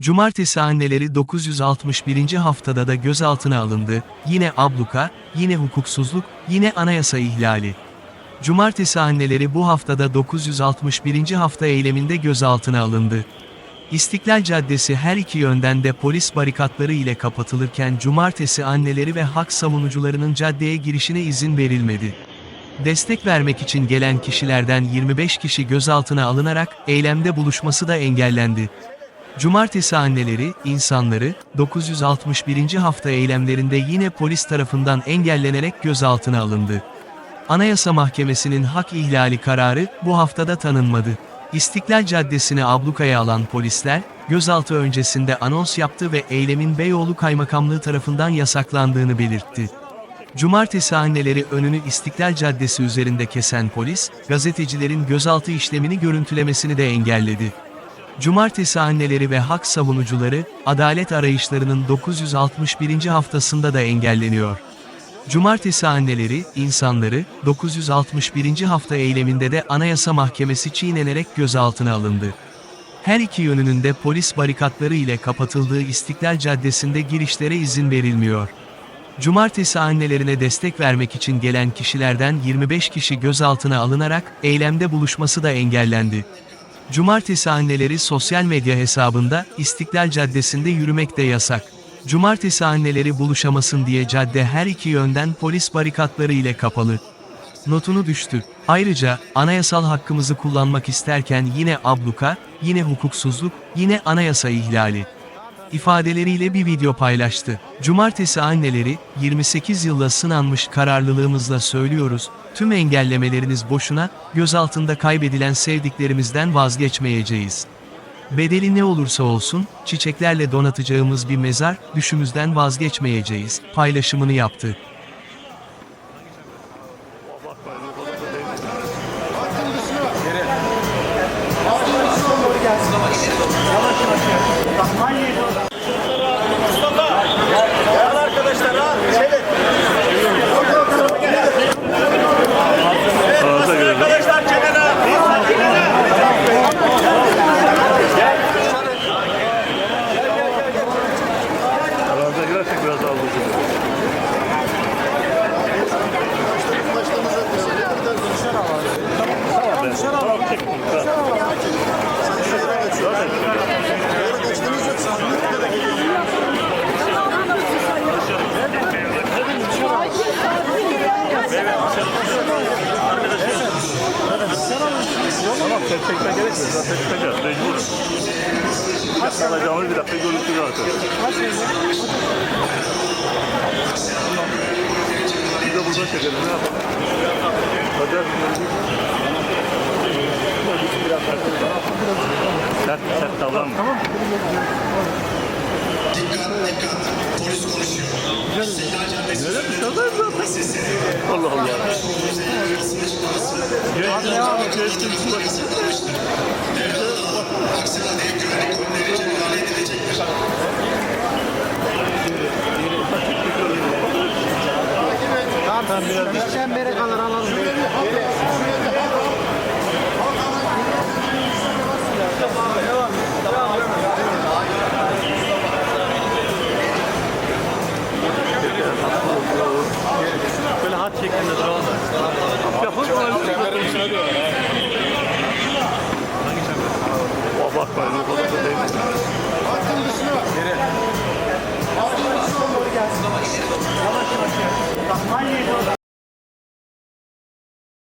Cumartesi anneleri 961. haftada da gözaltına alındı, yine abluka, yine hukuksuzluk, yine anayasa ihlali. Cumartesi anneleri bu haftada 961. hafta eyleminde gözaltına alındı. İstiklal Caddesi her iki yönden de polis barikatları ile kapatılırken cumartesi anneleri ve hak savunucularının caddeye girişine izin verilmedi. Destek vermek için gelen kişilerden 25 kişi gözaltına alınarak eylemde buluşması da engellendi. Cumartesi anneleri, insanları, 961. hafta eylemlerinde yine polis tarafından engellenerek gözaltına alındı. Anayasa Mahkemesi'nin hak ihlali kararı bu haftada tanınmadı. İstiklal Caddesi'ni ablukaya alan polisler, gözaltı öncesinde anons yaptı ve eylemin Beyoğlu Kaymakamlığı tarafından yasaklandığını belirtti. Cumartesi anneleri önünü İstiklal Caddesi üzerinde kesen polis, gazetecilerin gözaltı işlemini görüntülemesini de engelledi. Cumartesi anneleri ve hak savunucuları, adalet arayışlarının 961. haftasında da engelleniyor. Cumartesi anneleri, insanları, 961. hafta eyleminde de Anayasa Mahkemesi çiğnenerek gözaltına alındı. Her iki yönünün de polis barikatları ile kapatıldığı İstiklal Caddesi'nde girişlere izin verilmiyor. Cumartesi annelerine destek vermek için gelen kişilerden 25 kişi gözaltına alınarak eylemde buluşması da engellendi. Cumartesi anneleri sosyal medya hesabında İstiklal Caddesi'nde yürümek de yasak. Cumartesi anneleri buluşamasın diye cadde her iki yönden polis barikatları ile kapalı. Notunu düştü. Ayrıca, anayasal hakkımızı kullanmak isterken yine abluka, yine hukuksuzluk, yine anayasa ihlali ifadeleriyle bir video paylaştı. Cumartesi anneleri, 28 yılla sınanmış kararlılığımızla söylüyoruz, tüm engellemeleriniz boşuna, gözaltında kaybedilen sevdiklerimizden vazgeçmeyeceğiz. Bedeli ne olursa olsun, çiçeklerle donatacağımız bir mezar, düşümüzden vazgeçmeyeceğiz, paylaşımını yaptı. Arkadaşlar Zaten çıkacağız. Mecburum. Alacağımız bir dakika görüntü zaten. Bir de buradan çekelim. Ne yapalım? Hadi. Sert, sert davranma. Tamam. Neden dışarıdayız zaten? Allah Allah. Gel, gel, gel, Tamam, çembere kadar alalım. Hangi? Bak ben.